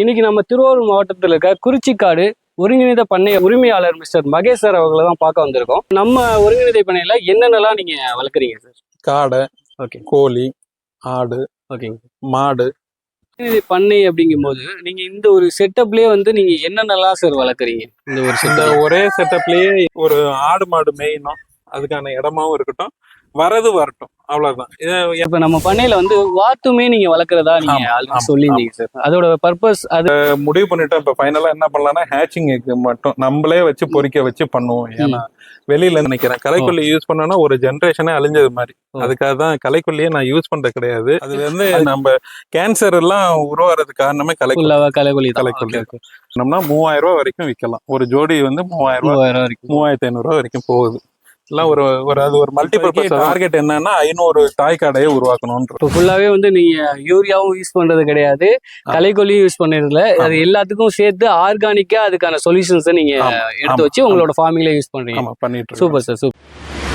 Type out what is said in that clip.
இன்னைக்கு நம்ம திருவாரூர் மாவட்டத்தில் இருக்க குறிச்சிக்காடு ஒருங்கிணைந்த பண்ணை உரிமையாளர் மிஸ்டர் மகேஷ் சார் அவர்களை தான் பார்க்க வந்திருக்கோம். நம்ம ஒருங்கிணைந்த பண்ணையில என்னென்னலாம் நீங்க வளர்க்குறீங்க சார் காடை ஓகே கோழி ஆடு ஓகேங்க மாடு. ஒருங்கிணைந்த பண்ணை அப்படிங்கும்போது நீங்க இந்த ஒரு செட்டப்லயே வந்து நீங்க என்னென்னலாம் சார் வளர்க்குறீங்க? இந்த ஒரு இந்த ஒரே செட்டப்லயே ஒரு ஆடு மாடு மேயணும் அதுக்கான இடமாவும் இருக்கட்டும். வரது வரட்டும். அவ்வளவுதான். இப்ப நம்ம பண்ணையில வந்து வாத்துமே நீங்க வளர்க்குறதா நீங்க சொல்லியிருந்தீங்க சார். அதோட பர்பஸ் அது முடிவு பண்ணிட்டோம் இப்ப ஃபைனலா என்ன பண்ணலாம்னா ஹேச்சிங்க்கு மட்டும் நம்மளே வச்சு பொறிக்க வச்சு பண்ணுவோம். ஏன்னா வெளியில நினைக்கிறேன். கலைக்கொல்லி யூஸ் பண்ணோம்னா ஒரு ஜென்ரேஷனே அழிஞ்சது மாதிரி. அதுக்காக தான் கலைக்கொல்லியே நான் யூஸ் பண்றது கிடையாது. அது வந்து நம்ம கேன்சர் எல்லாம் உருவாகிறதுக்கு காரணமே கலைக்கொல்லி. களைக்கொல்லி. Okay, okay. பண்ணோம்னா மூவாயிரம் ரூபாய் வரைக்கும் விற்கலாம். ஒரு ஜோடி வந்து மூவாயிரம் ரூபாய் வரைக்கும். மூவாயிரத்தி ஐநூறு ரூபாய் வரைக்கும் போகுது. எல்லாம் ஒரு ஒரு அது ஒரு மல்டிபர்பஸ் டார்கெட் என்னன்னா ஐநூறு தாய் காடையை உருவாக்கணும்ன்ற. இப்போ ஃபுல்லாவே வந்து நீங்க யூரியாவும் யூஸ் பண்றது கிடையாது. களைக்கொல்லியும் யூஸ் பண்றதுல அது எல்லாத்துக்கும் சேர்த்து ஆர்கானிக்கா அதுக்கான சொல்யூஷன்ஸை நீங்க எடுத்து வச்சு உங்களோட ஃபார்மிங்ல யூஸ் பண்றீங்க. பண்ணிட்டு. Super sir super